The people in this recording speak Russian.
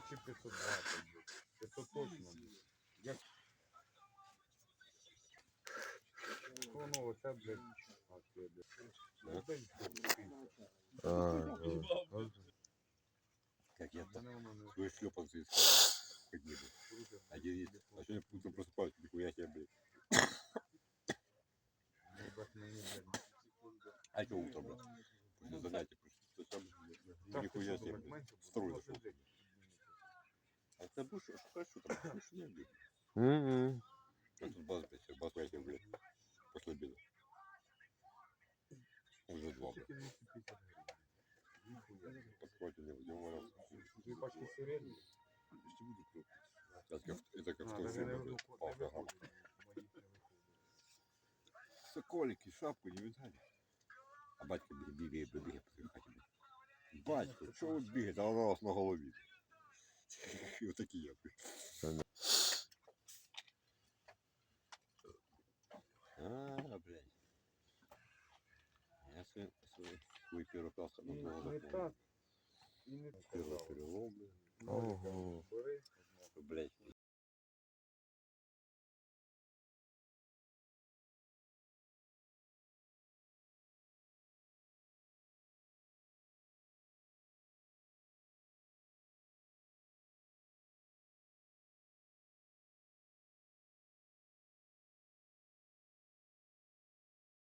чи 520, блядь. 500 точно, блядь. Я... Воно оце, блядь, а це, блядь. Ну, дай Бог, А, а. Как я там мене воно не свой шлепанцы из хоть не был. крутить. Один есть. А сегодня утром просыпаюсь, нихуя себе, блядь. Їбать мені, блядь. А что утром, блядь? После занятия просто сам, ну, Так, нихуя ти що себе, думаєш, блядь. менше буде? Строй Ну, зашел. що, блядь? А ты будешь шукать, что там? Больше не, блядь. М-м. А тут бас, блядь, всё, бас, блядь, блядь. После обеда. Уже два, блядь. Тільки 250 гривень. Ніхуя. Подхватил, не будем валяться. Дві пачки сигарет. Это как, это как в А, том даже не фильме, виходить, блядь. не Палка, ага. виходить. Моїх не виходить. Соколики, шапку не видали. А батько бігає, бігає, бігає по своїй хаті. блядь. Батько, чого ви бігаєте? А вона у вас на голові. І отакі я. блядь. А, блядь. Я свой, свой, свой первый класс І одного не запомнил. так, і не Первый сказав. перелом, блядь. Ого. Бери. Блядь,